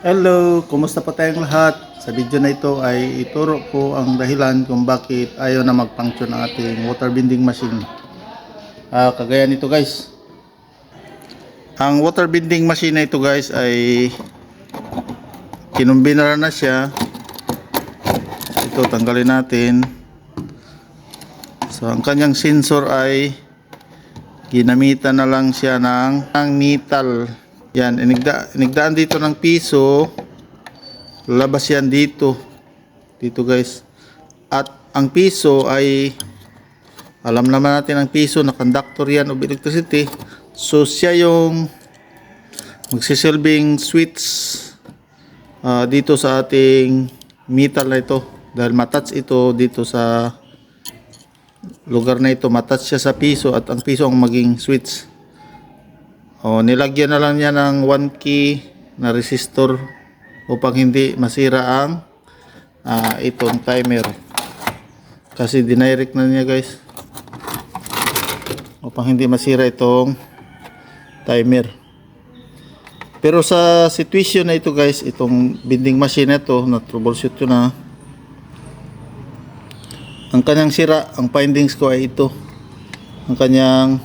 Hello, kumusta po tayong lahat? Sa video na ito ay ituro ko ang dahilan kung bakit ayaw na mag-function ang ating water bending machine. Ah, kagaya nito guys. Ang water bending machine na ito guys ay kinumbinara na siya. Ito tanggalin natin. So ang kanyang sensor ay ginamitan na lang siya ng, ng metal. Yan, inigda, inigdaan dito ng piso. Labas yan dito. Dito guys. At ang piso ay alam naman natin ang piso na conductor yan of electricity. So siya yung magsisilbing switch ah, dito sa ating metal na ito. Dahil matouch ito dito sa lugar na ito. Matouch siya sa piso at ang piso ang maging switch. O, nilagyan na lang niya ng 1 key na resistor upang hindi masira ang ah, itong timer. Kasi dinirect na niya guys. Upang hindi masira itong timer. Pero sa situation na ito guys, itong bending machine ito, na troubleshoot ko na. Ang kanyang sira, ang findings ko ay ito. Ang kanyang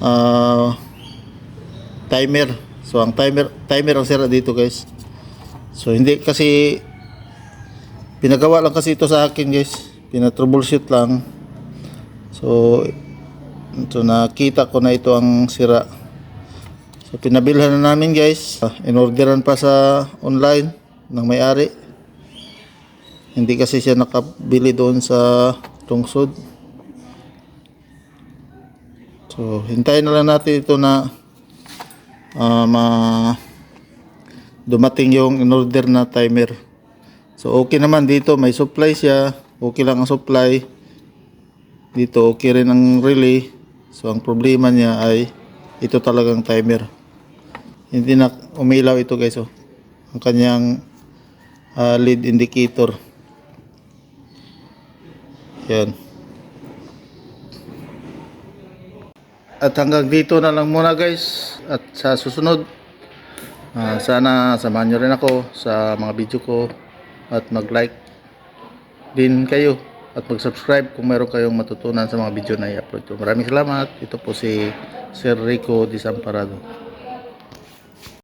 ah timer. So ang timer timer ang sira dito guys. So hindi kasi pinagawa lang kasi ito sa akin guys. Pina-troubleshoot lang. So ito nakita ko na ito ang sira. So pinabilhan na namin guys. Ah, In-orderan pa sa online ng may-ari. Hindi kasi siya nakabili doon sa tungsod. So, hintayin na lang natin ito na ah, ma- dumating yung in-order na timer. So, okay naman dito. May supply siya. Okay lang ang supply. Dito, okay rin ang relay. So, ang problema niya ay ito talagang timer. Hindi na umilaw ito guys. Oh. Ang kanyang ah, lead indicator. Yan. At hanggang dito na lang muna guys. At sa susunod, ah, sana samahan nyo rin ako sa mga video ko. At mag-like din kayo. At mag-subscribe kung meron kayong matutunan sa mga video na i-upload ko. Maraming salamat. Ito po si Sir Rico Disamparado.